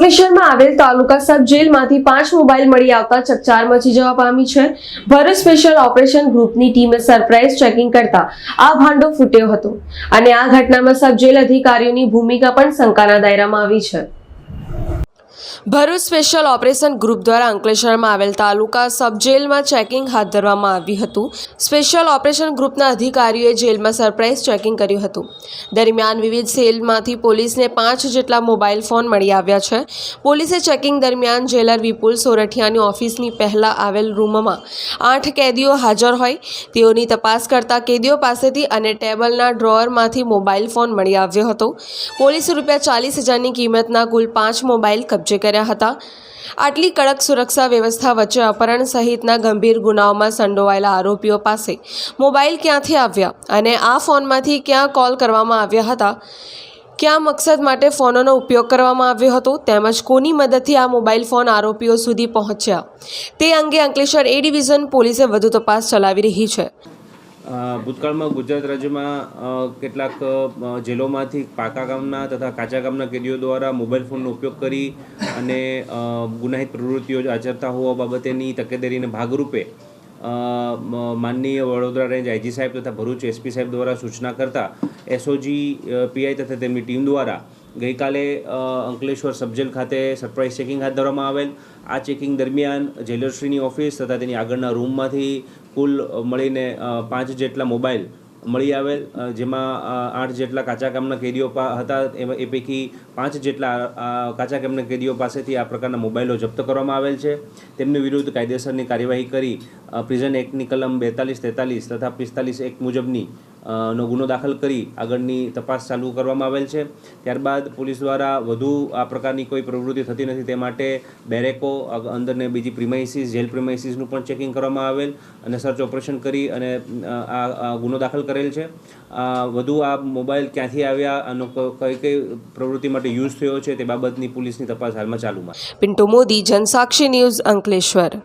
અંકલેશ્વરમાં આવેલ તાલુકા સબ જેલમાંથી પાંચ મોબાઈલ મળી આવતા ચકચાર મચી જવા પામી છે. ભરૂચ સ્પેશિયલ ઓપરેશન ગ્રુપની ટીમે સરપ્રાઇઝ ચેકિંગ કરતા આ ભાંડો ફૂટ્યો હતો અને આ ઘટનામાં સબ જેલ અધિકારીઓની ભૂમિકા પણ શંકાના દાયરામાં આવી છે. ભરૂચ સ્પેશિયલ ઓપરેશન ગ્રુપ દ્વારા અંકલેશ્વરમાં આવેલ તાલુકા સબ જેલમાં ચેકિંગ હાથ ધરવામાં આવ્યું હતું. સ્પેશિયલ ઓપરેશન ગ્રુપના અધિકારીઓએ જેલમાં સરપ્રાઇઝ ચેકિંગ કર્યું હતું. દરમિયાન વિવિધ સેલમાંથી પોલીસને પાંચ જેટલા મોબાઈલ ફોન મળી આવ્યા છે. પોલીસે ચેકિંગ દરમિયાન જેલર વિપુલ સોરઠિયાની ઓફિસની પહેલાં આવેલ રૂમમાં આઠ કેદીઓ હાજર હોય. તેઓની તપાસ કરતા કેદીઓ પાસેથી અને ટેબલના ડ્રોઅરમાંથી મોબાઈલ ફોન મળી આવ્યો હતો. પોલીસે રૂપિયા ચાલીસ હજારની કિંમતના કુલ પાંચ મોબાઈલ કબજે કર્યા હતા. આટલી કડક સુરક્ષા વ્યવસ્થા વચ્ચે અપહરણ સહિતના ગંભીર ગુનાઓમાં સંડોવાયેલા આરોપીઓ પાસે મોબાઈલ ક્યાંથી આવ્યા અને આ ફોનમાંથી ક્યાં કોલ કરવામાં આવ્યા હતા? ક્યાં મકસદ માટે ફોનોનો ઉપયોગ કરવામાં આવ્યો હતો? તેમજ કોની મદદથી આ મોબાઈલ ફોન આરોપીઓ સુધી પહોંચ્યા? તે અંગે અંકલેશ્વર એ ડિવિઝન પોલીસે વધુ તપાસ ચલાવી રહી છે. ભૂતકાળમાં ગુજરાત રાજ્યમાં કેટલાક જેલોમાંથી પાકા ગામના તથા કાચા ગામના કેદીઓ દ્વારા મોબાઈલ ફોનનો ઉપયોગ કરી અને ગુનાહિત પ્રવૃત્તિઓ આચરતા હોવા બાબતેની તકેદારીને ભાગરૂપે માનનીય વડોદરા રેન્જ આઈજી સાહેબ તથા ભરૂચ એસપી સાહેબ દ્વારા સૂચના કરતા એસઓજી પીઆઈ તથા તેમની ટીમ દ્વારા ગઈકાલે અંકલેશ્વર સબજેલ ખાતે સરપ્રાઇઝ ચેકિંગ હાથ ધરવામાં આવેલ. આ ચેકિંગ દરમિયાન જેલરશ્રીની ઓફિસ તથા તેની આગળના રૂમમાંથી કુલ મળીને પાંચ જેટલા મોબાઈલ મળી આવેલ જેમાં આઠ જેટલા કાચા કામના કેદીઓ હતા. એ પૈકી પાંચ જેટલા કાચા કામના કેદીઓ પાસેથી આ પ્રકારના મોબાઈલો જપ્ત કરવામાં આવેલ છે. તેમની વિરુદ્ધ કાયદેસરની કાર્યવાહી કરી પ્રિઝન એક્ટની કલમ બેતાલીસ તેતાલીસ તથા પિસ્તાલીસ એક મુજબની નો ગુનો દાખલ કરી આગળની તપાસ ચાલુ કરવામાં આવેલ છે. ત્યારબાદ પોલીસ દ્વારા વધુ આ પ્રકારની કોઈ પ્રવૃત્તિ થતી નથી તે માટે બેરેકો અંદરને બીજી પ્રિમાઇસીસ, જેલ પ્રિમાઇસીસનું પણ ચેકિંગ કરવામાં આવેલ અને સર્ચ ઓપરેશન કરી અને આ ગુનો દાખલ કરેલ છે. વધુ આ મોબાઈલ ક્યાંથી આવ્યા, આનો કઈ કઈ પ્રવૃત્તિ માટે યુઝ થયો છે તે બાબતની પોલીસની તપાસ હાલમાં ચાલુમાં. પિન્ટુ મોદી, જનસાક્ષી ન્યૂઝ અંકલેશ્વર.